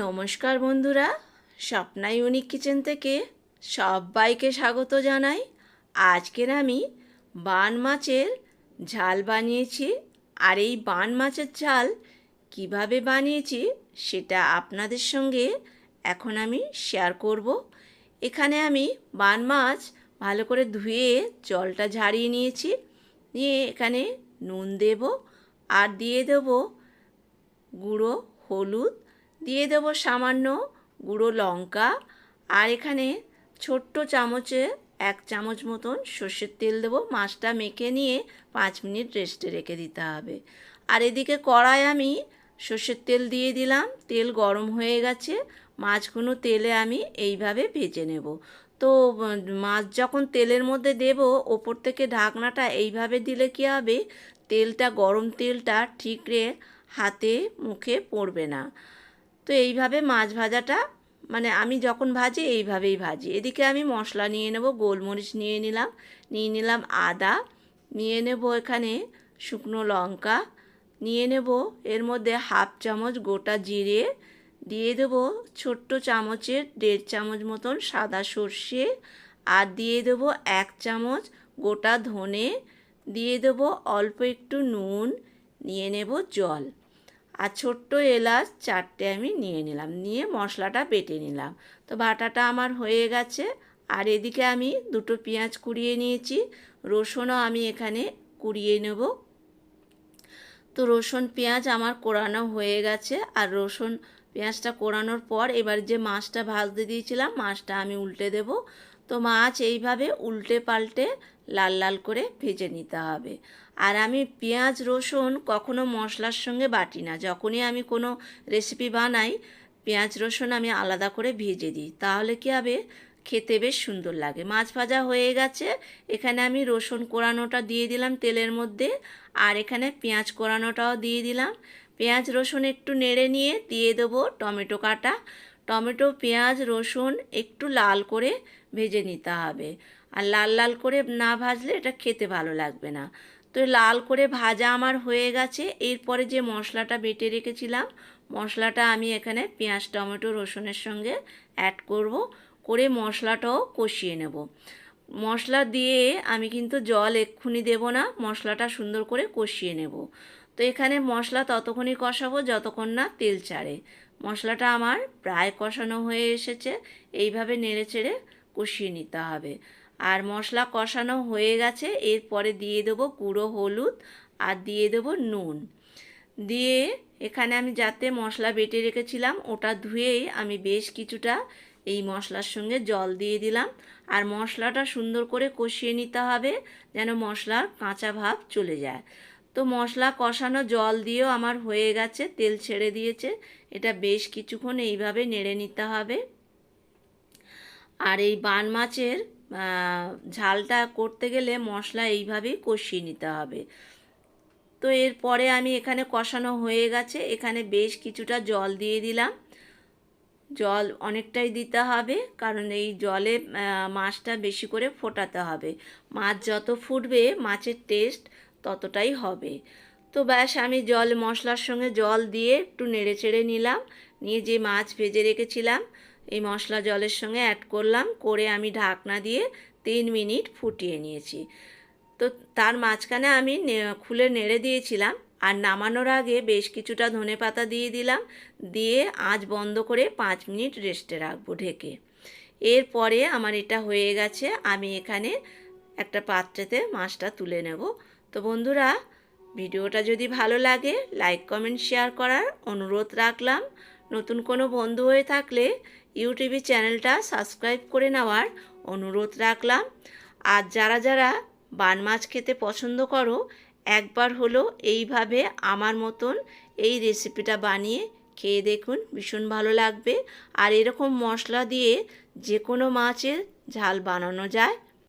নমস্কার বন্ধুরা, Swapna unique kitchen থেকে সবাইকে স্বাগত জানাই। আজকের আমি বান মাছের ঝাল বানিয়েছি। আর এই বান মাছের ঝাল কীভাবে বানিয়েছি সেটা আপনাদের সঙ্গে এখন আমি শেয়ার করব। এখানে আমি বান মাছ ভালো করে ধুয়ে জলটা ঝাড়িয়ে নিয়েছি। নিয়ে এখানে নুন দেব আর দিয়ে দেবো গুঁড়ো, হলুদ দিয়ে দেবো সামান্য গুঁড়ো লঙ্কা আর এখানে ছোট্ট চামচে এক চামচ মতন সর্ষের তেল দেবো। মাছটা মেখে নিয়ে পাঁচ মিনিট রেস্টে রেখে দিতে হবে। আর এদিকে কড়ায় আমি সর্ষের তেল দিয়ে দিলাম। তেল গরম হয়ে গেছে। মাছগুলো তেলে আমি এইভাবে ভেজে নেব। তো, মাছ যখন তেলের মধ্যে দেব, ওপর থেকে ঢাকনাটা এইভাবে দিলে কী হবে? তেলটা, গরম তেলটা ঠিক রে হাতে মুখে পড়বে না। তো এইভাবে মাছ ভাজাটা মানে আমি যখন ভাজি এইভাবেই ভাজি। এদিকে আমি মশলা নিয়ে নেব, গোলমরিচ নিয়ে নিলাম নিয়ে নিলাম আদা, নিয়ে নেব এখানে শুকনো লঙ্কা, নিয়ে নেব এর মধ্যে হাফ চামচ গোটা জিরে, দিয়ে দেবো ছোট্ট চামচের দেড় চামচ মতন সাদা সর্ষে, আর দিয়ে দেবো এক চামচ গোটা ধনে, দিয়ে দেবো অল্প একটু নুন, নিয়ে নেব জল। আর ছোট্ট এলাচ চারটে আমি নিয়ে নিলাম। নিয়ে মশলাটা বেটে নিলাম। তো বাটাটা আমার হয়ে গেছে। আর এদিকে আমি দুটো পেঁয়াজ কুড়িয়ে নিয়েছি। রসুনও আমি এখানে কুড়িয়ে নেব। তো রসুন পেঁয়াজ আমার কোরানো হয়ে গেছে। আর রসুন পেঁয়াজটা কোরানোর পর এবার যে মাছটা ভাজতে দিয়েছিলাম, মাছটা আমি উল্টে দেব। তো মাছ এইভাবে উল্টে পাল্টে লাল লাল করে ভেজে নিতে হবে। আর আমি পেঁয়াজ, রসুন কখনো মশলার সঙ্গে বাটি না। যখনই আমি কোনো রেসিপি বানাই, পেঁয়াজ, রসুন আমি আলাদা করে ভেজে দিই। তাহলে কী হবে? খেতে বেশ সুন্দর লাগে। মাছ ভাজা হয়ে গেছে। এখানে আমি রসুন কোরানোটা দিয়ে দিলাম তেলের মধ্যে। আর এখানে পেঁয়াজ কোরানোটাও দিয়ে দিলাম। পেঁয়াজ, রসুন একটু নেড়ে নিয়ে দিয়ে দেবো টমেটো কাটা। টমেটো, পেঁয়াজ, রসুন একটু লাল করে ভেজে নিতে হবে। আর লাল লাল করে না ভাজলে এটা খেতে ভালো লাগবে না। তো লাল করে ভাজা আমার হয়ে গেছে। এরপরে যে মশলাটা বেটে রেখেছিলাম, মশলাটা আমি এখানে পেঁয়াজ, টমেটো, রসুনের সঙ্গে অ্যাড করব, করে মশলাটাও কষিয়ে নেব। মশলা দিয়ে আমি কিন্তু জল এক্ষুনি দেব না, মশলাটা সুন্দর করে কষিয়ে নেব। তো এখানে মশলা ততক্ষণই কষাবো, যতক্ষণ না তেল ছাড়ে মশলাটা আমার প্রায় কষানো হয়ে এসেছে, এইভাবে নেড়ে চেড়ে কষিয়ে নিতে হবে। আর মশলা কষানো হয়ে গেছে, এরপরে দিয়ে দেবো গুঁড়ো হলুদ আর দিয়ে দেবো নুন। দিয়ে এখানে আমি যাতে মশলা বেটে রেখেছিলাম, ওটা ধুয়েই আমি বেশ কিছুটা এই মশলার সঙ্গে জল দিয়ে দিলাম। আর মশলাটা সুন্দর করে কষিয়ে নিতে হবে, যেন মশলার কাঁচা ভাব চলে যায়। তো মশলা কষানো জল দিয়েও আমার হয়ে গেছে, তেল ছেড়ে দিয়েছে। এটা বেশ কিছুক্ষণ এইভাবে নেড়ে নিতে হবে। আর এই বান মাছের ঝালটা করতে গেলে মশলা এইভাবেই কষিয়ে নিতে হবে। তো এরপরে আমি এখানে কষানো হয়ে গেছে। এখানে বেশ কিছুটা জল দিয়ে দিলাম। জল অনেকটাই দিতে হবে, কারণ এই জলে মাছটা বেশি করে ফোটাতে হবে। মাছ যত ফুটবে, মাছের টেস্ট ততটাই হবে। তো ব্যাস, আমি জল, মশলার সঙ্গে জল দিয়ে একটু নেড়ে চেড়ে নিলাম। নিয়ে যে মাছ ভেজে রেখেছিলাম, এই মশলা জলের সঙ্গে অ্যাড করলাম, করে আমি ঢাকনা দিয়ে তিন মিনিট ফুটিয়ে নিয়েছি। তো তার মাঝখানে আমি খুলে নেড়ে দিয়েছিলাম। আর নামানোর আগে বেশ কিছুটা ধনে পাতা দিয়ে দিলাম। দিয়ে আঁচ বন্ধ করে পাঁচ মিনিট রেস্টে রাখব ঢেকে। এরপরে আমার এটা হয়ে গেছে, আমি এখানে একটা পাত্রেতে মাছটা তুলে নেব। তো বন্ধুরা, ভিডিওটা যদি ভালো লাগে লাইক কমেন্ট শেয়ার করার অনুরোধ রাখলাম। নতুন কোনো বন্ধু হয়ে থাকলে ইউটিউবে চ্যানেলটা সাবস্ক্রাইব করে নেওয়ার অনুরোধ রাখলাম। আর যারা যারা বান মাছ খেতে পছন্দ করো, একবার হলো এইভাবে আমার মতন এই রেসিপিটা বানিয়ে খেয়ে দেখুন, ভীষণ ভালো লাগবে। আর এরকম মশলা দিয়ে যে কোনো মাছের ঝাল বানানো যায়।